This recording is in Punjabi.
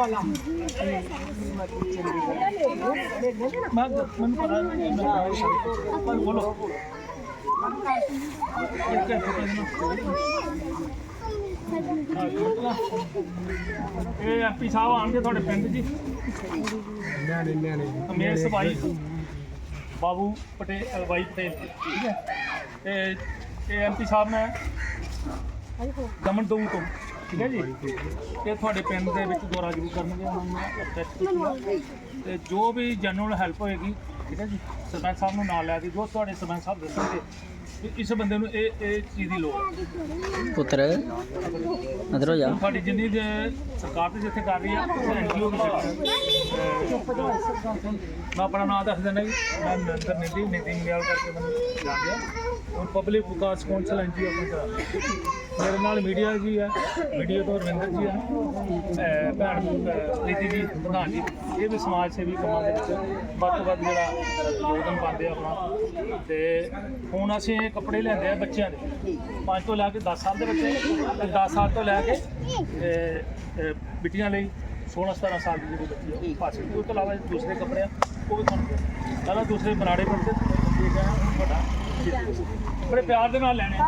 ਵਾਲਾ। ਮੈਂ ਮੈਨੂੰ ਪਤਾ ਨਹੀਂ ਮੈਂ ਬੋਲੋ। ਇੱਕ ਇਹ ਐਮਪੀ ਸਾਹਿਬ ਆਣਗੇ ਤੁਹਾਡੇ ਪਿੰਡ ਜੀ। ਨਿਆਣੇ ਸਬਾਈ। ਬਾਬੂ ਪਟੇਲ ਬਾਈ ਪਟੇਲ ਠੀਕ ਹੈ। ਤੇ ਇਹ ਐਮਪੀ ਸਾਹਿਬ ਨੇ ਦਮਨ ਦੋ ਤੋਂ। ਠੀਕ ਹੈ ਜੀ? ਤੇ ਤੁਹਾਡੇ ਪਿੰਡ ਦੇ ਵਿੱਚ ਦੌਰਾ ਜ਼ਰੂਰ ਕਰਨਗੇ ਉਹਨਾਂ ਨੂੰ ਟੈਸਟ ਕੀਤਾ ਤੇ ਜੋ ਵੀ ਜਨਰਲ ਹੈਲਪ ਹੋਏਗੀ ਠੀਕ ਹੈ ਜੀ? ਸਰਪੰਚ ਸਾਹਿਬ ਨੂੰ ਨਾਲ ਲੈ ਕੇ ਜੋ ਤੁਹਾਡੇ ਸਰਪੰਚ ਸਾਹਿਬ ਦੱਸਣਗੇ ਇਸ ਬੰਦੇ ਨੂੰ ਇਹ ਇਹ ਚੀਜ਼ ਦੀ ਲੋੜ ਹੈ। ਪੁੱਤਰ ਅਦਰ ਹੋ ਜਾ। ਤੁਹਾਡੀ ਜਿੰਨੀ ਦੇ ਸਰਕਾਰ ਤੇ ਜਿੱਥੇ ਕਰ ਰਹੀ ਆ ਉਹ ਐਨਜੀਓ ਦੀ ਮੈਂ ਆਪਣਾ ਨਾਮ ਦੱਸ ਦਿੰਦਾ ਜੀ। ਮੈਂ ਨਰਿੰਦਰ ਨਿਧੀ ਨਿਤਿਨ ਗਿਆਲ ਕਰਕੇ ਮੈਨੂੰ ਜਾਣਦੇ ਆ ਹੁਣ ਪਬਲਿਕ ਵਿਕਾਸ ਕੌਂਸਲ ਐਨਜੀਓ ਆਪਣੀ ਮੇਰੇ ਨਾਲ ਮੀਡੀਆ ਜੀ ਹੈ ਮੀਡੀਆ ਤੋਂ ਰਵਿੰਦਰ ਜੀ ਹੈ ਭੈਣ ਅਹ ਪ੍ਰੀਤੀ ਜੀ ਪ੍ਰਧਾਨ ਜੀ। ਇਹ ਵੀ ਸਮਾਜ ਸੇਵੀ ਕੰਮਾਂ ਦੇ ਵਿੱਚ ਵੱਧ ਤੋਂ ਵੱਧ ਜਿਹੜਾ ਯੋਗਦਾਨ ਪਾਉਂਦੇ ਆ ਆਪਣਾ। ਤੇ ਹੁਣ ਅਸੀਂ ਇਹ ਕੱਪੜੇ ਲੈਂਦੇ ਆ ਬੱਚਿਆਂ ਦੇ। 5 ਤੋਂ ਲੈ ਕੇ 10 ਸਾਲ ਦੇ ਬੱਚੇ ਤੇ 10 ਸਾਲ ਤੋਂ ਲੈ ਕੇ ਅਹ, ਬਿਟੀਆਂ ਲਈ 16 17 ਸਾਲ ਦੀ ਜਿਹੜੀ ਬੱਚੀ ਹੈ ਉਹ ਤੋਂ ਇਲਾਵਾ ਦੂਸਰੇ ਕੱਪੜੇ ਆ ਉਹ ਵੀ ਤੁਹਾਨੂੰ ਪਹਿਲਾਂ ਦੂਸਰੇ ਬਰਾੜੇ ਪਰ ਤੇ ਠੀਕ ਹੈ ਵੱਡਾ। ਬੜੇ ਪਿਆਰ ਦੇ ਨਾਲ ਲੈਣੇ